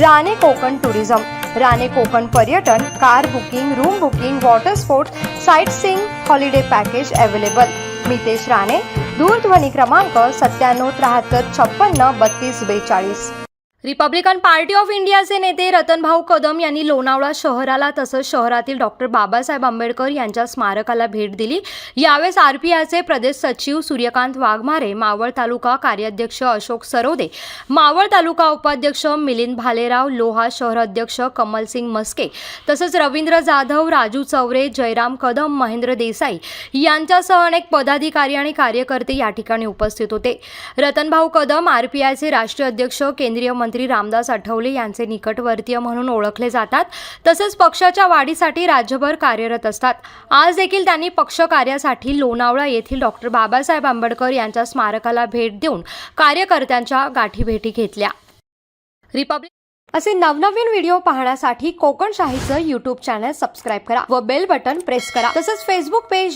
Rane Konkan tourism. Rane Konkan पर्यटन car booking room booking water sports sightseeing holiday package available Mitesh Rane दूरध्वनी क्रमांक सत्त्याण्णव त्र्याहत्तर छप्पन्न बत्तीस बेचाळीस. रिपब्लिकन पार्टी ऑफ इंडियाचे नेते रतनभाऊ कदम यांनी लोणावळा शहराला तसंच शहरातील डॉक्टर बाबासाहेब आंबेडकर यांच्या स्मारकाला भेट दिली. यावेळेस आरपीआयचे प्रदेश सचिव सूर्यकांत वाघमारे मावळ तालुका कार्याध्यक्ष अशोक सरोदे मावळ तालुका उपाध्यक्ष मिलिंद भालेराव लोहा शहर अध्यक्ष कमलसिंग मस्के तसंच रवींद्र जाधव राजू चौरे जयराम कदम महेंद्र देसाई यांच्यासह अनेक पदाधिकारी आणि कार्यकर्ते या ठिकाणी उपस्थित होते. रतनभाऊ कदम आरपीआयचे राष्ट्रीय अध्यक्ष केंद्रीय मंत्री रामदास आठवले यांचे निकटवर्तीय म्हणून ओळखले जातात. तसेच पक्षाच्या वाढीसाठी राज्यभर कार्यरत असतात. आज देखील त्यांनी पक्ष कार्यासाठी लोणावळा येथील डॉक्टर बाबासाहेब आंबेडकर यांच्या स्मारकाला भेट देऊन कार्यकर्त्यांच्या गाठीभेटी घेतल्या. रिपब्लिक असे नवनवीन व्हिडिओ पाहण्यासाठी कोकण शाहीचं युट्यूब चॅनल सबस्क्राईब करा व बेल बटन प्रेस करा. तसंच फेसबुक पेज